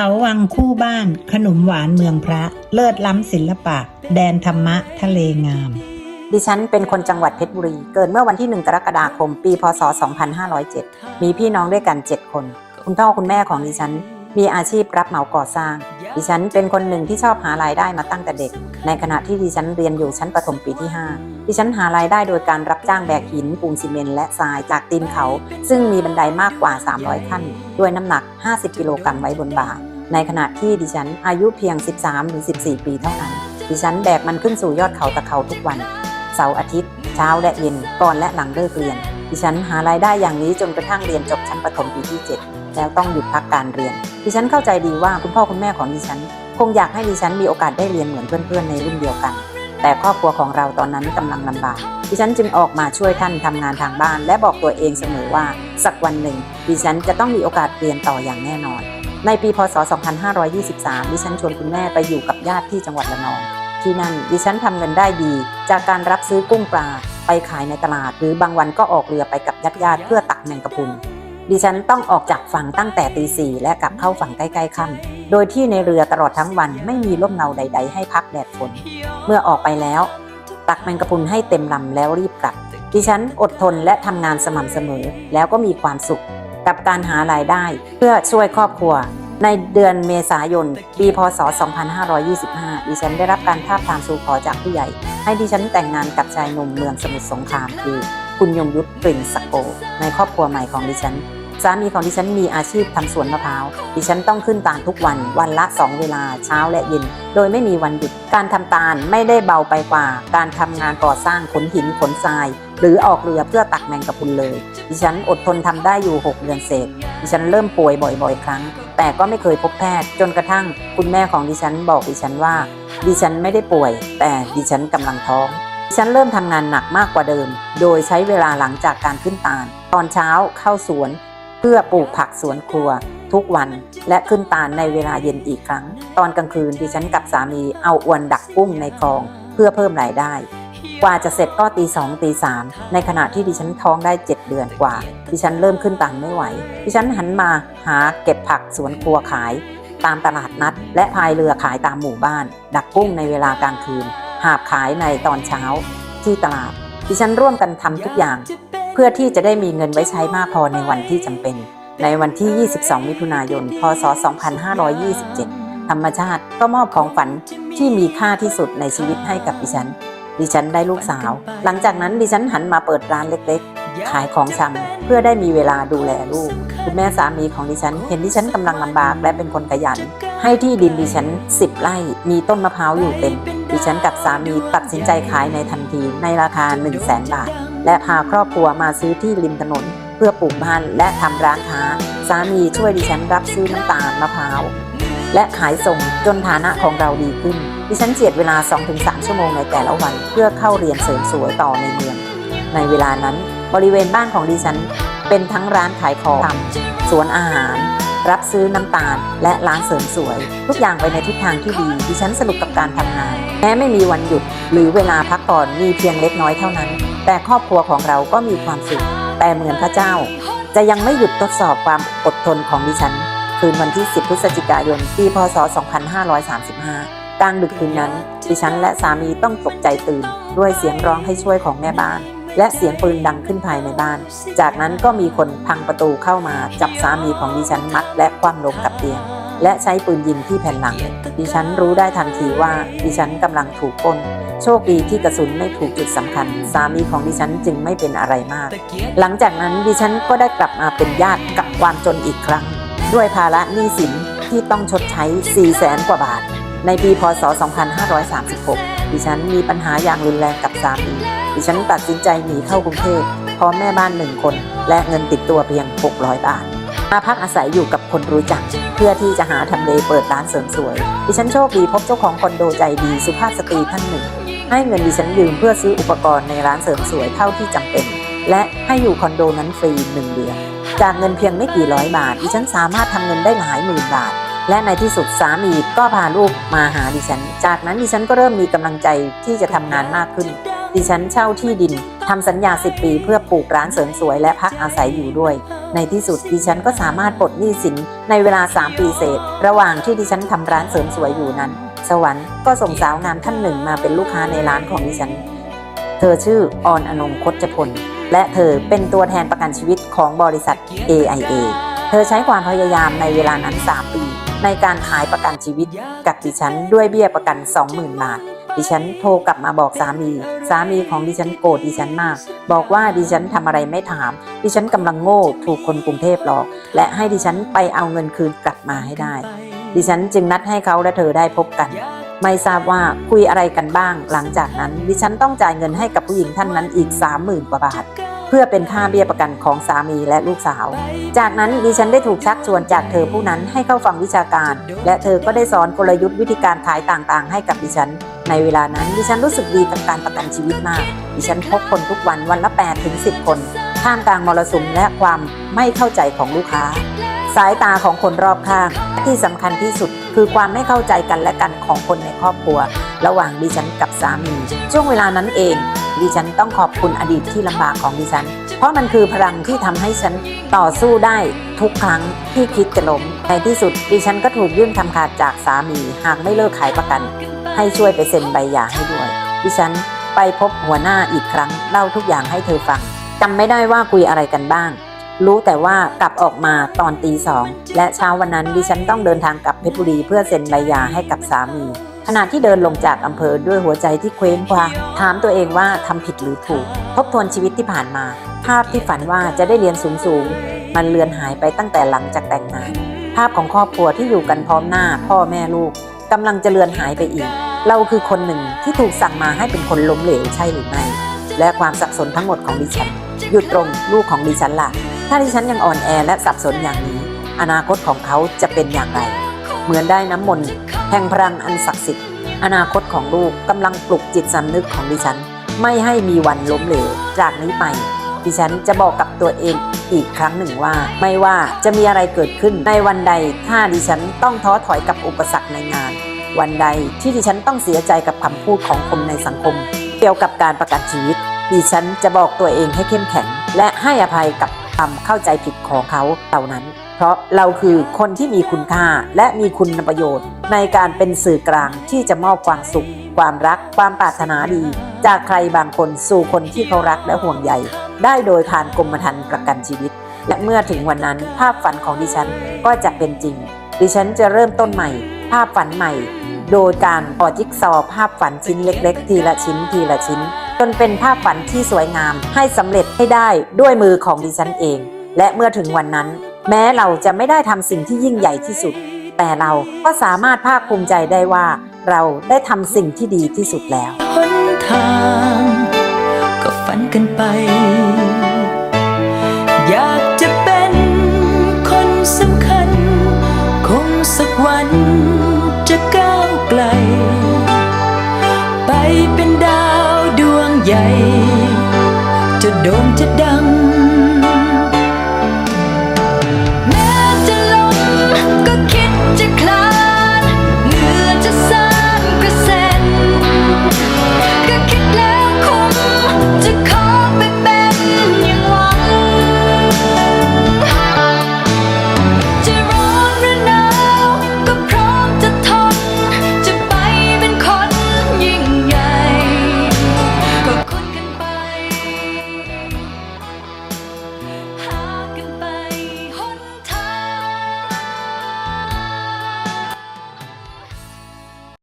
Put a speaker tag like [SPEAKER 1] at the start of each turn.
[SPEAKER 1] เขาวังคู่บ้าน ขนมหวานเมืองพระ เลิศล้ำศิลปะ แดนธรรมะ ทะเลงาม
[SPEAKER 2] ดิฉันเป็นคนจังหวัดเพชรบุรี เกิดเมื่อวันที่ 1 กรกฎาคม ปีพศ 2507 มีพี่น้องด้วยกัน 7 คน คุณพ่อคุณแม่ของดิฉัน มีอาชีพรับเหมาก่อสร้าง ดิฉันเป็นคนหนึ่งที่ชอบหารายได้มาตั้งแต่เด็ก ในขณะที่ดิฉันเรียนอยู่ชั้นประถมปีที่ 5 ดิฉันหารายได้โดยการรับจ้างแบกหินปูนซีเมนต์และทรายจากตีนเขา ซึ่งมีบันไดมากกว่า 300 ขั้น ด้วยน้ำหนัก 50 กิโลกรัมไว้บนบ่า ในขณะที่ดิฉันอายุเพียง 13 หรือ 14 ปีเท่านั้น ดิฉันแบกมันขึ้นสู่ยอดเขาตะเขาทุกวัน เสาร์อาทิตย์ เช้าและเย็น ก่อนและหลังเลิกเรียน ดิฉันหารายได้อย่างนี้จนกระทั่งเรียนจบชั้นประถมปีที่ 7 แล้วต้องหยุดพักการเรียน ดิฉันเข้าใจดีว่าคุณพ่อคุณแม่ของดิฉัน คงอยากให้ดิฉันมีโอกาสได้เรียนเหมือนเพื่อนๆในรุ่นเดียวกัน แต่ครอบครัวของเราตอนนั้นกำลังลำบากดิฉันจึงออกมาช่วยท่านทำงานทางบ้าน และบอกตัวเองเสมอว่า สักวันหนึ่งดิฉันจะต้องมีโอกาสเรียนต่ออย่างแน่นอน ในปีพศ 2523 ดิฉันชวนคุณแม่ไปอยู่กับญาติที่จังหวัดระนอง ที่นั่นดิฉันทำเงินได้ดี จากการรับซื้อกุ้งปลาไปขายในตลาด หรือบางวันก็ออกเรือไปกับญาติญาติเพื่อตักแมงกะพรุนดิฉันต้องออกจากฝั่งตั้งแต่ตีสี่และกลับเข้าฝั่งใกล้ๆค่ำโดยที่ในเรือตลอดทั้งวันไม่มีร่มเงาใด ๆ ให้พักแดดฝน เมื่อออกไปแล้ว ตักแมงกะพรุนให้เต็มลำแล้วรีบกลับ ดิฉันอดทนและทำงานสม่ำเสมอแล้วก็มีความสุข กับการหารายได้ เพื่อช่วยครอบครัว ในเดือนเมษายน ปีพศ 2525 ดิฉันได้รับการทาบทามสู่ขอจากผู้ใหญ่ ให้ดิฉันแต่งงานกับชายหนุ่มเมืองสมุทรสงครามคือ คุณยงยุทธกลิ่นสกโก ในครอบครัวใหม่ของดิฉัน สามีของดิฉันมีอาชีพทำสวนมะพร้าว ดิฉันต้องขึ้นตาลทุกวัน วันละ 2 เวลาเช้าและเย็น โดยไม่มีวันหยุด การทำตาลไม่ได้เบาไปกว่า การทำงานก่อสร้างขนหินขนทราย หรือออกเรือเพื่อตักแมงกะพรุนเลย ดิฉันอดทนทำได้อยู่ 6 เดือนเศษ ดิฉันเริ่มป่วยบ่อยๆ ครั้ง แต่ก็ไม่เคยพบแพทย์ จนกระทั่งคุณแม่ของดิฉันบอกดิฉันว่า ดิฉันไม่ได้ป่วย แต่ดิฉันกำลังท้องดิฉันเริ่มทำงานหนักมากกว่าเดิม โดยใช้เวลาหลังจากการขึ้นตาล ตอนเช้าเข้าสวน เพื่อปลูกผักสวนครัว ทุกวันและขึ้นตาลในเวลาเย็นอีกครั้ง ตอนกลางคืนดิฉันกับสามีเอาอวนดักกุ้งในคลองเพื่อเพิ่มรายได้ กว่าจะเสร็จก็ตีสองตีสามในขณะที่ดิฉันท้องได้7เดือนกว่า ดิฉันเริ่มขึ้นตันไม่ไหว ดิฉันหันมาหาเก็บผักสวนครัวขาย ตามตลาดนัด และพายเรือขายตามหมู่บ้าน ดักกุ้งในเวลากลางคืน หาบขายในตอนเช้า ที่ตลาด ดิฉันร่วมกันทำทุกอย่าง พื่อที่จะได้มีเงินไว้ใช้มากพอในวันที่จำเป็น ในวันที่ 22 มิถุนายน พศ 2527 ธรรมชาติก็มอบของฝันที่มีค่าที่สุดในชีวิตให้กับดิฉัน ดิฉันได้ลูกสาว หลังจากนั้นดิฉันหันมาเปิดร้านเล็กๆ ขายของชำเพื่อได้มีเวลาดูแลลูก คุณแม่สามีของดิฉัน เห็นดิฉันกำลังลำบากและเป็นคนขยัน ให้ที่ดินดิฉัน 10 ไร่ มีต้นมะพร้าวอยู่เต็ม ดิฉันกับสามีตัดสินใจขายในทันทีในราคา 1 0 0 0 0แบาท และพาครอบครัวมาซื้อที่ริมถนน เพื่อปลูกบ้านและทำร้านค้า สามีช่วยดิฉันรับซื้อน้ำตาลมะพร้าว และขายส่งจนฐานะของเราดีขึ้น ดิฉันเจียดเวลา 2-3 ชั่วโมงในแต่ละวัน เพื่อเข้าเรียนเสริมสวยต่อในเมือง ในเวลานั้นบริเวณบ้านของดิฉัน เป็นทั้งร้านขายของทำสวนอาหาร รับซื้อน้ำตาล และร้านเสริมสวย ทุกอย่างไปในทิศทางที่ดี ดิฉันสนุกกับการทำงาน แม้ไม่มีวันหยุดหรือเวลาพักผ่อนมีเพียงเล็กน้อยเท่านั้น แต่ครอบครัวของเราก็มีความสุข แต่เหมือนพระเจ้า จะยังไม่หยุดทดสอบความอดทนของดิฉัน คืนวันที่ 10 พฤศจิกายน ปี พศ 2535 กลางดึกคืนนั้น ดิฉันและสามีต้องตกใจตื่น ด้วยเสียงร้องให้ช่วยของแม่บ้าน และเสียงปืนดังขึ้นภายในบ้าน จากนั้นก็มีคนพังประตูเข้ามาจับสามีของดิฉันมัดและคว่ำลงกับเตียงและใช้ปืนยิงที่แผ่นหลัง ดิฉันรู้ได้ทันทีว่าดิฉันกำลังถูกปล้น โชคดีที่กระสุนไม่ถูกจุดสำคัญ สามีของดิฉันจึงไม่เป็นอะไรมาก หลังจากนั้นดิฉันก็ได้กลับมาเป็นญาติกับความจนอีกครั้ง ด้วยภาระหนี้สินที่ต้องชดใช้4แสนกว่าบาท ในปีพศ 2536 ดิฉันมีปัญหาอย่างรุนแรงกับสามี ดิฉันตัดสินใจหนีเข้ากรุงเทพพร้อมแม่บ้านหนึ่งคน และเงินติดตัวเพียง 600 บาท มาพักอาศัยอยู่กับคนรู้จัก เพื่อที่จะหาทำเลเปิดร้านเสริมสวย ดิฉันโชคดีพบเจ้าของคอนโดใจดีสุภาพสตรีท่านหนึ่ง ให้เงินดิฉันยืมเพื่อซื้ออุปกรณ์ในร้านเสริมสวยเท่าที่จำเป็น และให้อยู่คอนโดนั้นฟรีหนึ่งเดือน จากเงินเพียงไม่กี่ร้อยบาท ดิฉันสามารถทำเงินได้หลายหมื่นบาท และในที่สุดสามีก็พาลูกมาหาดิฉัน จากนั้นดิฉันก็เริ่มมีกำลังใจที่จะทำงานมากขึ้น ดิฉันเช่าที่ดินทำสัญญา 10 ปีเพื่อปลูกร้านเสริมสวยและพักอาศัยอยู่ด้วย ในที่สุดดิฉันก็สามารถปลดหนี้สินในเวลา 3 ปีเศษ ระหว่างที่ดิฉันทำร้านเสริมสวยอยู่นั้น สวรรค์ก็ส่งสาวงามท่านหนึ่งมาเป็นลูกค้าในร้านของดิฉัน เธอชื่อออนอนงคจพล และเธอเป็นตัวแทนประกันชีวิตของบริษัท AIA เธอใช้ความพยายามในเวลานั้น 3 ปี ในการขายประกันชีวิตกับดิฉันด้วยเบี้ยประกัน 20,000 บาทดิฉันโทรกลับมาบอกสามี สามีของดิฉันโกรธดิฉันมาก บอกว่าดิฉันทำอะไรไม่ถาม ดิฉันกำลังโง่ถูกคนกรุงเทพหลอก และให้ดิฉันไปเอาเงินคืนกลับมาให้ได้ ดิฉันจึงนัดให้เขาและเธอได้พบกัน ไม่ทราบว่าคุยอะไรกันบ้าง หลังจากนั้น ดิฉันต้องจ่ายเงินให้กับผู้หญิงท่านนั้นอีก30,000กว่าบาท เพื่อเป็นค่าเบี้ยประกันของสามีและลูกสาว จากนั้นดิฉันได้ถูกชักชวนจากเธอผู้นั้นให้เข้าฟังวิชาการ และเธอก็ได้สอนกลยุทธ์วิธีการขายต่างๆ ให้กับดิฉัน ในเวลานั้นดิฉันรู้สึกดีกับการประกันชีวิตมาก ดิฉันพบคนทุกวันวันละ8ถึง10 คนท่ามกลางมรสุมและความไม่เข้าใจของลูกค้า สายตาของคนรอบข้าง ที่สำคัญที่สุดคือความไม่เข้าใจกันและกันของคนในครอบครัว ระหว่างดิฉันกับสามี ช่วงเวลานั้นเอง ดิฉันต้องขอบคุณอดีตที่ลำบากของดิฉัน เพราะมันคือพลังที่ทำให้ฉันต่อสู้ได้ทุกครั้งที่คิดจะล้มในที่สุดดิฉันก็ถูกยื่นคำขาดจากสามี หากไม่เลิกขายประกัน ให้ช่วยไปเซ็นใบหย่าให้ด้วย ดิฉันไปพบหัวหน้าอีกครั้งเล่าทุกอย่างให้เธอฟังจำไม่ได้ว่าคุยอะไรกันบ้าง รู้แต่ว่ากลับออกมาตอนตีสองและเช้าวันนั้นดิฉันต้องเดินทางกลับเพชรบุรีเพื่อเซ็นใบหย่าให้กับสามี ขณะที่เดินลงจากอำเภอด้วยหัวใจที่เคว้งคว้างถามตัวเองว่าทำผิดหรือถูก ทบทวนชีวิตที่ผ่านมา ภาพที่ฝันว่าจะได้เรียนสูงๆ มันเลือนหายไปตั้งแต่หลังจากแต่งงาน ภาพของครอบครัวที่อยู่กันพร้อมหน้าพ่อแม่ลูกกำลังจะเลือนหายไปอีก เราคือคนหนึ่งที่ถูกสั่งมาให้เป็นคนล้มเหลวใช่หรือไม่ และความสับสนทั้งหมดของดิฉันหยุดตรงลูกของดิฉันล่ะ ถ้าดิฉันยังอ่อนแอและสับสนอย่างนี้ อนาคตของเขาจะเป็นอย่างไร เหมือนได้น้ำมนต์แห่งพลังอันศักดิ์สิทธิ์ อนาคตของลูกกำลังปลุกจิตสำนึกของดิฉัน ไม่ให้มีวันล้มเหลว จากนี้ไป ดิฉันจะบอกกับตัวเองอีกครั้งหนึ่งว่า ไม่ว่าจะมีอะไรเกิดขึ้นในวันใด ถ้าดิฉันต้องท้อถอยกับอุปสรรคในงาน วันใดที่ดิฉันต้องเสียใจกับคำพูดของคนในสังคม เกี่ยวกับการประกันชีวิตดิฉันจะบอกตัวเองให้เข้มแข็ง และให้อภัยกับ ความเข้าใจผิดของเขาเหล่านั้น เพราะเราคือคนที่มีคุณค่าและมีคุณประโยชน์ ในการเป็นสื่อกลางที่จะมอบความสุข ความรัก ความปรารถนาดี จากใครบางคนสู่คนที่เขารักและห่วงใยได้โดยผ่านกรมธรรม์ประกันชีวิต และเมื่อถึงวันนั้นภาพฝันของดิฉันก็จะเป็นจริง ดิฉันจะเริ่มต้นใหม่ ภาพฝันใหม่ โดยการต่อจิ๊กซอภาพฝันชิ้นเล็ก ๆ ทีละชิ้นทีละชิ้น จนเป็นภาพฝันที่สวยงามให้สำเร็จให้ได้ด้วยมือของดิฉันเอง และเมื่อถึงวันนั้น แม้เราจะไม่ได้ทำสิ่งที่ยิ่งใหญ่ที่สุด แต่เราก็สามารถภาคภูมิใจได้ว่า เราได้ทำสิ่งที่ดีที่สุดแล้ว
[SPEAKER 3] หนทางก็ฝันกันไป